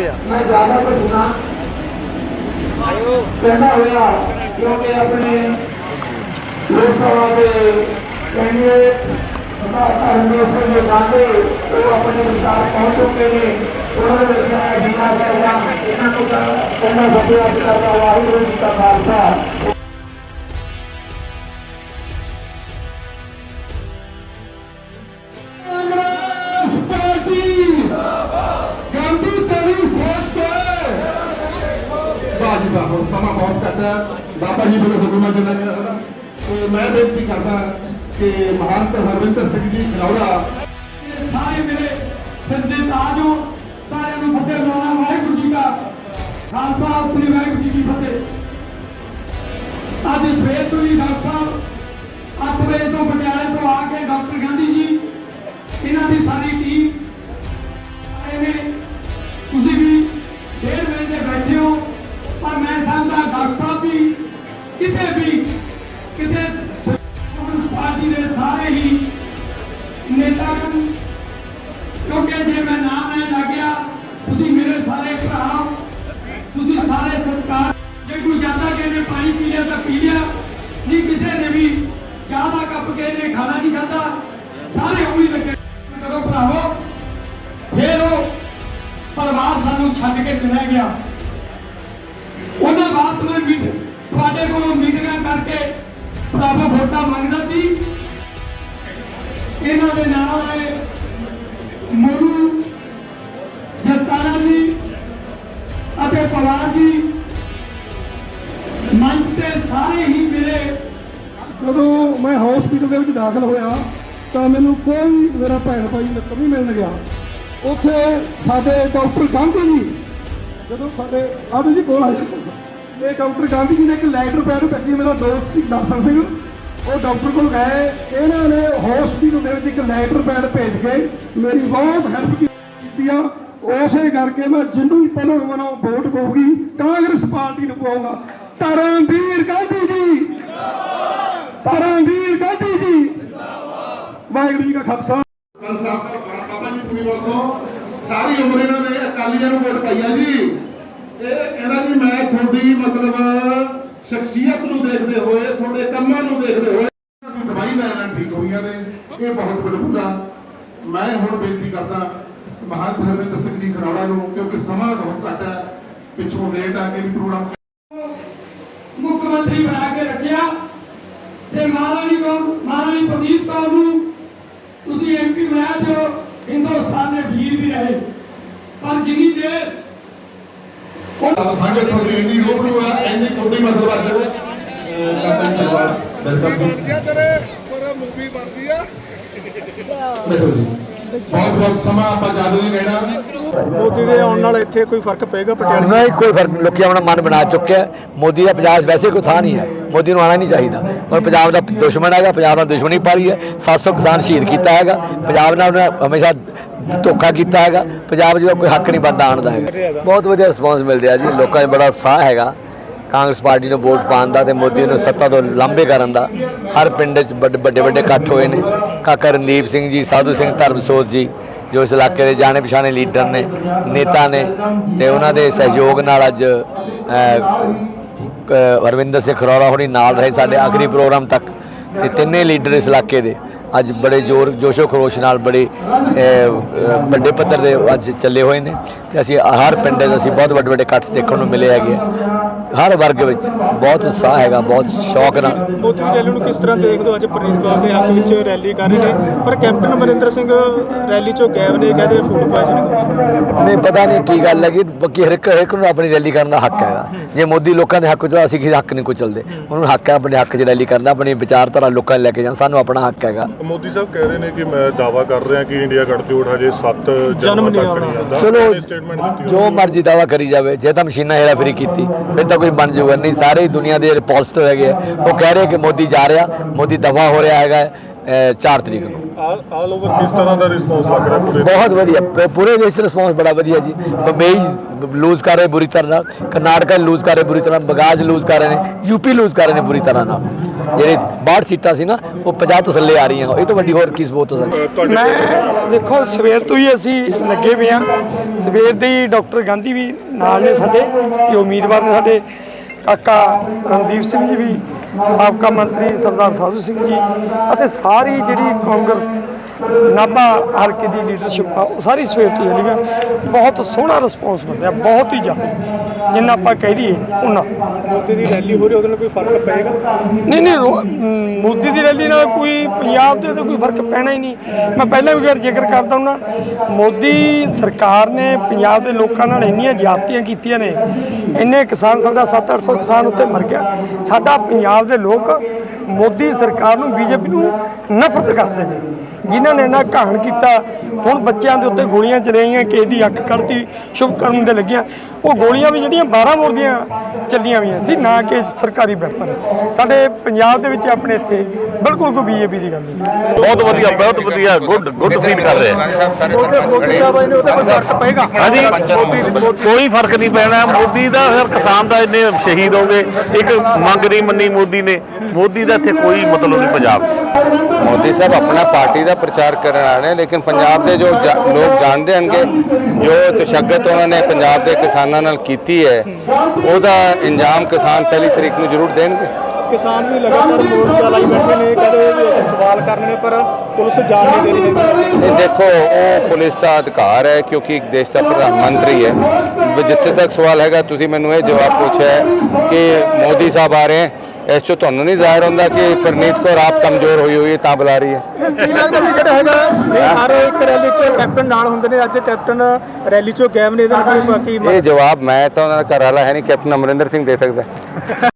ਪਿੱਛੇ ਮੈਂ ਜ਼ਿਆਦਾ ਕੁਝ ਨਾ ਹੋਇਆ ਕਿਉਂਕਿ ਆਪਣੇ ਲੋਕ ਸਭਾ ਦੇ ਕੈਂਡੀਡੇਟ ਪਰਮੇਸ਼ਰ ਦੇ ਦਾਦੇ ਉਹ ਆਪਣੇ ਵਿਚਾਰ ਪਹੁੰਚ ਨੇ। ਉਹਨਾਂ ਦੇ ਵਿੱਚ ਮੈਂ ਜਿੰਨਾ ਇਹਨਾਂ ਨੂੰ ਤਾਂ ਉਹਨਾਂ ਸਭਿਆ ਕਰਦਾ ਵਾਹਿਗੁਰੂ ਜੀ ਕਾ ਖਾਲਸਾ। ਸਮਾਂ ਬਹੁਤ ਘੱਟ ਹੈ। ਬਾਬਾ ਜੀ ਵੱਲੋਂ ਹੁਕਮ ਦੇਣਾ ਗਿਆ ਤੇ ਮੈਂ ਬੇਨਤੀ ਕਰਦਾ ਕਿ ਮਹਾਨਤ ਹਰਵਿੰਦਰ ਸਿੰਘ ਜੀ ਖਰੌੜਾ ਪਾਰਟੀ ਦੇ ਸਾਰੇ ਹੀ ਨੇਤਾ ਨੂੰ, ਕਿਉਂਕਿ ਜੇ ਮੈਂ ਨਾਮ ਲੈਣ ਲੱਗਿਆ ਤੁਸੀਂ ਮੇਰੇ ਸਾਰੇ ਭਰਾ, ਤੁਸੀਂ ਸਾਰੇ ਸਤਿਕਾਰ ਜੇ ਕੋਈ ਜਾਂਦਾ ਕਿ ਇਹਨੇ ਪਾਣੀ ਪੀ ਲਿਆ ਤਾਂ ਪੀ ਸਾਰੇ ਹੀ ਮੇਰੇ ਜਦੋਂ ਮੈਂ ਹਸਪੀਟਲ ਦੇ ਵਿੱਚ ਦਾਖਲ ਹੋਇਆ, ਤਾਂ ਮੈਨੂੰ ਕੋਈ ਮੇਰਾ ਭੈਣ ਭਾਈ ਮਿੱਤਰ ਨਹੀਂ ਮਿਲਣ ਗਿਆ। ਉੱਥੇ ਸਾਡੇ ਡਾਕਟਰ ਗਾਂਧੀ ਜੀ, ਜਦੋਂ ਸਾਡੇ ਆਦੂ ਜੀ ਕੋਲ ਆਏ ਸੀ। ਇਹ ਡਾਕਟਰ ਗਾਂਧੀ ਜੀ ਨੇ ਇੱਕ ਲੈਟਰ ਪੈਡ ਭੇਜੀ, ਮੇਰਾ ਦੋਸਤ ਸੀ ਦਰਸ਼ਨ ਸਿੰਘ। ਉਹ ਡਾਕਟਰ ਕੋਲ ਗਏ, ਇਹਨਾਂ ਨੇ ਹਸਪੀਟਲ ਦੇ ਵਿੱਚ ਇੱਕ ਲੈਟਰ ਪੈਡ ਭੇਜ ਕੇ ਮੇਰੀ ਬਹੁਤ ਹੈਲਪ ਕੀਤੀ ਆ। ਉਸੇ ਕਰਕੇ ਮੈਂ ਜਿੰਨੂੰ ਵੀ ਪਹਿਲਾਂ ਮਨੋਂ ਵੋਟ ਪਊਗੀ, ਕਾਂਗਰਸ ਪਾਰਟੀ ਨੂੰ ਪਾਉਂਗਾ ਤਰਨਵੀਰ ਗਾਂਧੀ ਜੀ। ਤਰਨਵੀਰ ਗਾਂਧੀ ਜੀ। ਵਾਹਿਗੁਰੂ ਜੀ ਕਾ ਖਾਲਸਾ। ਸਾਹਿਬ ਦਾ ਬਾਬਾ ਜੀ ਪੂਰੀ ਵੱਲੋਂ ਸਾਰੀ ਉਮਰ ਇਹਨਾਂ ਨੇ ਅਕਾਲੀਆਂ ਨੂੰ ਵੋਟ ਪਾਈ ਜੀ। ਇਹ ਕਹਿੰਦਾ ਜੀ, ਮੈਂ ਤੁਹਾਡੀ ਮਤਲਬ ਸ਼ਖਸੀਅਤ ਨੂੰ ਦੇਖਦੇ ਹੋਏ, ਤੁਹਾਡੇ ਕੰਮਾਂ ਨੂੰ ਦੇਖਦੇ ਹੋਏ ਦੀ ਦਵਾਈ ਲੈਣਾ ਠੀਕ ਹੋਈਆਂ ਨੇ। ਇਹ ਬਹੁਤ ਬੜਬੂਲਾ ਮੈਂ ਹੁਣ ਬੇਨਤੀ ਕਰਦਾ, ਮਹਾਨ ਹਰਵਿੰਦਰ ਸਿੰਘ ਜੀ ਖਰੌੜਾ ਨੂੰ, ਕਿਉਂਕਿ ਸਮਾਂ ਬਹੁਤ ਘੱਟ ਹੈ, ਪਿੱਛੋਂ ਲੇਟ ਆ ਕੇ ਵੀ ਪ੍ਰੋਗਰਾਮ ਮੰਤਰੀ ਬਣਾ ਕੇ ਰੱਖਿਆ ਤੇ ਮਹਾਰਾਣੀ ਕੌਰ ਮਹਾਰਾਣੀ ਪ੍ਰਦੀਪ ਕੌਰ ਨੂੰ ਤੁਸੀਂ ਐਮਪੀ ਬਣਾਇਆ ਜੋ ਹਿੰਦੁਸਤਾਨ ਦੇ ਵੀਰ ਵੀ ਰਹੇ। ਪਰ ਜਿੰਨੀ ਦੇਰ ਸੰਗਤ ਤੁਹਾਡੀ ਇੰਨੀ ਰੂਬਰੂ ਆ ਇੰਨੀ ਤੁਹਾਡੀ ਅੱਜ ਅਹ, ਕਰਦਾ ਧੰਨਵਾਦ। ਵੈਲਕਮ ਜੀ ਦੇਖੋ ਜੀ। ਬਹੁਤ ਬਹੁਤ ਸਮਾਂ ਆਪਾਂ ਜ਼ਿਆਦਾ ਨਹੀਂ ਰਹਿਣਾ। ਮੋਦੀ ਦੇ ਆਉਣ ਨਾਲ ਇੱਥੇ ਕੋਈ ਫ਼ਰਕ ਪਏਗਾ ਪਟਿਆਲੇ? 'ਚ? ਨਹੀਂ ਕੋਈ ਫ਼ਰਕ ਲੋਕੀ ਆਪਣਾ ਮਨ ਬਣਾ ਚੁੱਕਿਆ ਹੈ। ਮੋਦੀ ਦਾ ਪੰਜਾਬ ਵੈਸੇ ਕੋਈ ਥਾਂ ਨਹੀਂ ਹੈ। ਮੋਦੀ ਨੂੰ ਆਣਾ ਨਹੀਂ ਚਾਹੀਦਾ। ਔਰ ਪੰਜਾਬ ਦਾ ਦੁਸ਼ਮਣ ਹੈਗਾ ਪੰਜਾਬ ਨਾਲ ਦੁਸ਼ਮਣੀ ਪਾਲੀ ਹੈ। 700 ਕਿਸਾਨ ਸ਼ਹੀਦ ਕੀਤਾ ਹੈਗਾ। ਪੰਜਾਬ ਨਾਲ ਉਹਨੇ ਹਮੇਸ਼ਾ ਧੋਖਾ ਕੀਤਾ ਹੈਗਾ। ਪੰਜਾਬ 'ਚ ਕੋਈ ਹੱਕ ਨਹੀਂ ਬੰਦਾ ਆਉਣ ਦਾ ਹੈਗਾ। ਬਹੁਤ ਵਧੀਆ ਰਿਸਪੌਂਸ ਮਿਲ ਰਿਹਾ ਜੀ। ਲੋਕਾਂ 'ਚ ਬੜਾ ਉਤਸ਼ਾਹ ਹੈਗਾ। ਕਾਂਗਰਸ ਪਾਰਟੀ ਨੂੰ ਵੋਟ ਪਾਉਣ ਦਾ ਤੇ ਮੋਦੀ ਨੂੰ ਸੱਤਾ ਤੋਂ ਲਾਂਭੇ ਕਰਨ ਦਾ ਹਰ ਪਿੰਡ 'ਚ ਵੱਡੇ ਵੱਡੇ ਵੱਡੇ ਇਕੱਠ ਹੋਏ ਨੇ। ਕਾਕਾ ਰਣਦੀਪ ਸਿੰਘ ਜੀ ਸਾਧੂ ਸਿੰਘ ਧਰਮਸੋਤ ਜੀ ਜੋ ਇਸ ਇਲਾਕੇ ਦੇ ਜਾਣੇ ਪਛਾਣੇ ਲੀਡਰ ਨੇ ਨੇਤਾ ਨੇ ਤੇ ਉਹਨਾਂ ਦੇ ਸਹਿਯੋਗ ਨਾਲ ਅੱਜ ਅਹ, ਹਰਵਿੰਦਰ ਸਿੰਘ ਖਰੋੜਾ ਹੋਣੀ ਨਾਲ ਰਹੇ ਸਾਡੇ ਆਖਰੀ ਪ੍ਰੋਗਰਾਮ ਤੱਕ। ਤੇ ਤਿੰਨੇ ਲੀਡਰ ਇਸ ਇਲਾਕੇ ਦੇ। ਅੱਜ ਬੜੇ ਜ਼ੋਰ ਜੋਸ਼ੋ ਖਰੋਸ਼ ਨਾਲ ਬੜੇ ਵੱਡੇ ਪੱਧਰ ਦੇ ਅੱਜ ਚੱਲੇ ਹੋਏ ਨੇ ਤੇ ਅਸੀਂ ਹਰ ਪਿੰਡ 'ਚ ਅਸੀਂ ਬਹੁਤ ਵੱਡੇ ਵੱਡੇ ਇਕੱਠ ਦੇਖਣ ਨੂੰ ਮਿਲੇ ਹੈਗੇ। ਹਰ ਵਰਗ ਵਿੱਚ ਬਹੁਤ ਉਤਸ਼ਾਹ ਹੈਗਾ ਬਹੁਤ ਸ਼ੌਕ ਨਾਲ। ਮੋਦੀ ਦੀ ਰੈਲੀ ਨੂੰ ਕਿਸ ਤਰ੍ਹਾਂ ਦੇਖਦੇ ਹੋ? ਅੱਜ ਪ੍ਰੀਤ ਕੌਰ ਦੇ ਹੱਕ ਵਿੱਚ ਰੈਲੀ ਕਰ ਰਹੇ ਨੇ। ਪਰ ਕੈਪਟਨ ਅਮਰਿੰਦਰ ਸਿੰਘ ਰੈਲੀ ਚੋਂ ਗਾਇਬ ਨੇ ਕਹਿੰਦੇ ਫੂਡ ਪੋਇਜ਼ਨਿੰਗ ਨਹੀਂ ਪਤਾ ਨਹੀਂ ਕੀ ਗੱਲ ਹੈਗੀ ਬਾਕੀ ਹਰ ਇੱਕ ਹਰ ਇੱਕ ਨੂੰ ਆਪਣੀ ਰੈਲੀ ਕਰਨ ਦਾ ਹੱਕ ਹੈਗਾ। ਜੇ ਮੋਦੀ ਲੋਕਾਂ ਦੇ ਹੱਕ ਚ ਅਸੀਂ ਕਿਸੇ ਹੱਕ ਨਹੀਂ ਕੋ ਚੱਲਦੇ। ਉਹਨਾਂ ਨੂੰ ਹੱਕ ਹੈ ਆਪਣੇ ਹੱਕ 'ਚ ਰੈਲੀ ਕਰਨ ਦਾ ਆਪਣੀ ਵਿਚਾਰਧਾਰਾ ਲੋਕਾਂ ਨੂੰ ਲੈ ਕੇ ਜਾਣ ਸਾਨੂੰ ਆਪਣਾ ਹੱਕ ਹੈਗਾ। ਮੋਦੀ ਸਾਹਿਬ ਕਹਿ ਰਹੇ ਨੇ ਕਿ ਮੈਂ ਦਾਵਾ ਕਰ ਰਿਹਾ ਕਿ ਇੰਡੀਆ ਗੱਠਜੋੜ ਹਜੇ 7 ਜਨਮ ਨਹੀਂ ਆਉਣਾ। ਚਲੋ ਜੋ ਮਰਜ਼ੀ ਦਾਵਾ ਕਰੀ ਜਾਵੇ ਜੇ ਤਾਂ ਮਸ਼ੀਨਾਂ ਹੇਰਾਫੇਰੀ ਕੀਤੀ ਫਿਰ ਤਾਂ ਕੁਝ ਬਣ ਜਾਊਗਾ ਨਹੀਂ ਸਾਰੇ ਹੀ ਦੁਨੀਆ ਦੇ ਪੋਜ਼ਿਟਿਵ ਹੈਗੇ। ਉਹ ਕਹਿ ਰਹੇ ਕਿ ਮੋਦੀ ਜਾ ਰਿਹਾ ਮੋਦੀ ਦਫਾ ਹੋ ਰਿਹਾ ਹੈਗਾ 4 ਤਰੀਕ ਨੂੰ। ਆਲ ਓਵਰ ਕਿਸ ਤਰ੍ਹਾਂ ਦਾ ਰਿਸਪੌਂਸ ਲੱਗ ਰਿਹਾ ਪੂਰੇ ਬਹੁਤ ਵਧੀਆ। ਪ- ਪੂਰੇ ਦੇਸ਼ ਦਾ ਰਿਸਪੌਂਸ ਬੜਾ ਵਧੀਆ ਜੀ। ਬੰਬਈ ਲੂਜ਼ ਕਰ ਰਹੇ ਬੁਰੀ ਤਰ੍ਹਾਂ ਨਾਲ। ਕਰਨਾਟਕਾ ਲੂਜ਼ ਕਰ ਰਹੇ ਬੁਰੀ ਤਰ੍ਹਾਂ ਬਗਾਜ ਲੂਜ਼ ਕਰ ਰਹੇ ਨੇ। ਯੂਪੀ ਲੂਜ਼ ਕਰ ਰਹੇ ਨੇ ਬੁਰੀ ਤਰ੍ਹਾਂ ਨਾਲ। ਜਿਹੜੇ 62 ਸੀਟਾਂ ਸੀ ਨਾ ਉਹ 50 ਤੋਂ ਥੱਲੇ ਆ ਰਹੀਆਂ। ਇਹ ਤੋਂ ਵੱਡੀ ਹੋਰ ਕੀ ਸਬੂਤ ਹੋ ਸਕਦੀ? ਮੈਂ ਦੇਖੋ ਸਵੇਰ ਤੋਂ ਹੀ ਅਸੀਂ ਲੱਗੇ ਪਏ ਆ ਸਵੇਰ ਦੇ ਹੀ ਡਾਕਟਰ ਗਾਂਧੀ ਵੀ ਨਾਲ ਨੇ ਸਾਡੇ। ਇਹ ਉਮੀਦਵਾਰ ਨੇ ਸਾਡੇ। ਕਾਕਾ ਰਣਦੀਪ ਸਿੰਘ ਜੀ ਵੀ ਸਾਬਕਾ ਮੰਤਰੀ ਸਰਦਾਰ ਸਾਧੂ ਸਿੰਘ ਜੀ ਅਤੇ ਸਾਰੀ ਜਿਹੜੀ ਕਾਂਗਰਸ ਨਾਭਾ ਹਲਕੇ ਦੀ ਲੀਡਰਸ਼ਿਪ ਆ ਉਹ ਸਾਰੀ ਸਵੇਰ ਤੋਂ ਚੱਲੀ ਆ ਬਹੁਤ ਸੋਹਣਾ ਰਿਸਪੌਂਸ ਮਿਲ ਰਿਹਾ ਬਹੁਤ ਹੀ ਜ਼ਿਆਦਾ। ਜਿੰਨਾ ਆਪਾਂ ਕਹਿ ਦਈਏ ਉਹਨਾਂ ਮੋਦੀ ਦੀ ਰੈਲੀ ਹੋ ਰਹੀ ਉਹਦੇ ਨਾਲ ਕੋਈ ਫ਼ਰਕ ਪਏਗਾ? ਨਹੀਂ ਨਹੀਂ ਮੋਦੀ ਦੀ ਰੈਲੀ ਨਾਲ ਕੋਈ ਪੰਜਾਬ ਦੇ ਤਾਂ ਕੋਈ ਫ਼ਰਕ ਪੈਣਾ ਹੀ ਨਹੀਂ। ਮੈਂ ਪਹਿਲਾਂ ਵੀ ਗੱਲ ਜ਼ਿਕਰ ਕਰਦਾ ਹੁਣਾ ਮੋਦੀ ਸਰਕਾਰ ਨੇ ਪੰਜਾਬ ਦੇ ਲੋਕਾਂ ਨਾਲ ਇੰਨੀਆਂ ਜ਼ਿਆਦਤੀਆਂ ਕੀਤੀਆਂ ਨੇ ਇੰਨੇ ਕਿਸਾਨ ਸਾਡਾ 7-800 ਕਿਸਾਨ ਉੱਤੇ ਮਰ ਗਿਆ। ਸਾਡਾ ਪੰਜਾਬ ਦੇ ਲੋਕ ਮੋਦੀ ਸਰਕਾਰ ਨੂੰ ਬੀਜੇਪੀ ਨੂੰ ਨਫ਼ਰਤ ਕਰਦੇ ਨੇ। ਜਿਨ੍ਹਾਂ ਨੇ ਇਹਨਾਂ ਘਾਣ ਕੀਤਾ ਹੁਣ ਬੱਚਿਆਂ ਦੇ ਉੱਤੇ ਗੋਲੀਆਂ ਚਲਾਈਆਂ ਕਿਸੇ ਦੀ ਅੱਖ ਕੱਢਤੀ ਸ਼ੁਭ ਕਰਮ ਦੇ ਲੱਗੀਆਂ। ਉਹ ਗੋਲੀਆਂ ਵੀ ਜਿਹੜੀਆਂ 12 ਬੋਰ ਦੀਆਂ ਚੱਲੀਆਂ ਹੋਈਆਂ ਸੀ ਨਾ ਕਿ ਸਰਕਾਰੀ ਵੈਪਨ। ਸਾਡੇ ਪੰਜਾਬ ਦੇ ਵਿੱਚ ਆਪਣੇ ਇੱਥੇ ਬਿਲਕੁਲ ਕੋਈ ਬੀਜੇਪੀ ਦੀ ਗੱਲ ਨਹੀਂ। ਬਹੁਤ ਵਧੀਆ ਬਹੁਤ ਵਧੀਆ ਗੁੱਡ ਗੁੱਡ ਫੀਲ ਕਰ ਰਹੇ। ਮੋਦੀ ਸਾਹਿਬ ਨੇ ਉਹਦੇ ਫ਼ਰਕ ਪਏਗਾ ਹਾਂਜੀ ਕੋਈ ਫ਼ਰਕ ਨਹੀਂ ਪੈਣਾ। ਮੋਦੀ ਦਾ ਫਿਰ ਕਿਸਾਨ ਦਾ ਇੰਨੇ ਸ਼ਹੀਦ ਹੋ ਗਏ ਇੱਕ ਮੰਗ ਨਹੀਂ ਮੰਨੀ ਮੋਦੀ ਨੇ। ਮੋਦੀ ਦਾ ਇੱਥੇ ਕੋਈ ਮਤਲਬ ਨਹੀਂ ਪੰਜਾਬ 'ਚ। ਮੋਦੀ ਸਾਹਿਬ ਆਪਣਾ ਪਾਰਟੀ ਦਾ ਪ੍ਰਚਾਰ ਕਰਨ ਆ ਰਹੇ ਲੇਕਿਨ ਪੰਜਾਬ ਦੇ ਜੋ ਲੋਕ ਜਾਣਦੇ ਹਨਗੇ ਜੋ ਤਸ਼ੱਦਦ ਉਹਨਾਂ ਨੇ ਪੰਜਾਬ ਦੇ ਕਿਸਾਨਾਂ ਨਾਲ ਕੀਤੀ ਹੈ ਉਹਦਾ ਇੰਜਾਮ ਕਿਸਾਨ ਪਹਿਲੀ ਤਰੀਕ ਨੂੰ ਜ਼ਰੂਰ ਦੇਣਗੇ। ਕਿਸਾਨ ਵੀ ਲਗਾਤਾਰ ਮੋਰਚਾ ਲਾਈ ਬੈਠੇ ਨੇ ਕਹਿੰਦੇ ਵੀ ਅਸੀਂ ਸਵਾਲ ਕਰਨੇ ਨੇ ਪਰ ਪੁਲਿਸ ਜਾਣ ਨਹੀਂ ਦੇ ਰਹੀ। ਇਹ ਦੇਖੋ ਉਹ ਪੁਲਿਸ ਦਾ ਅਧਿਕਾਰ ਹੈ ਕਿਉਂਕਿ ਇੱਕ ਦੇਸ਼ ਦਾ ਪ੍ਰਧਾਨ ਮੰਤਰੀ ਹੈ। ਜਿੱਥੇ ਤੱਕ ਸਵਾਲ ਹੈਗਾ ਤੁਸੀਂ ਮੈਨੂੰ ਇਹ ਜਵਾਬ ਪੁੱਛਿਆ ਕਿ ਮੋਦੀ ਸਾਹਿਬ ਆ ਰਹੇ ਹੈ। ਇਸ ਤੋਂ ਤੁਹਾਨੂੰ ਨਹੀਂ ਜ਼ਾਹਿਰ ਹੁੰਦਾ ਕਿ ਪ੍ਰਨੀਤ ਕੌਰ ਆਪ ਕਮਜ਼ੋਰ ਹੋਈ ਹੋਈ ਹੈ ਤਾਂ ਬੁਲਾ ਰਹੀ ਹੈ। ਕੀ ਲੱਗਦਾ ਵੀ ਜਿਹੜਾ ਹੈਗਾ ਨਹੀਂ ਹਰ ਇੱਕ ਰੈਲੀ 'ਚ ਕੈਪਟਨ ਨਾਲ ਹੁੰਦੇ ਨੇ ਅੱਜ ਕੈਪਟਨ ਰੈਲੀ 'ਚੋਂ ਗਾਇਬ ਨੇ ਇਹਦੇ ਨਾਲ ਕੋਈ ਬਾਕੀ ਇਹ ਜਵਾਬ ਮੈਂ ਤਾਂ ਉਹਨਾਂ ਦਾ ਘਰ ਵਾਲਾ ਹੈ ਨਹੀਂ ਕੈਪਟਨ ਅਮਰਿੰਦਰ ਸਿੰਘ ਦੇ ਸਕਦਾ।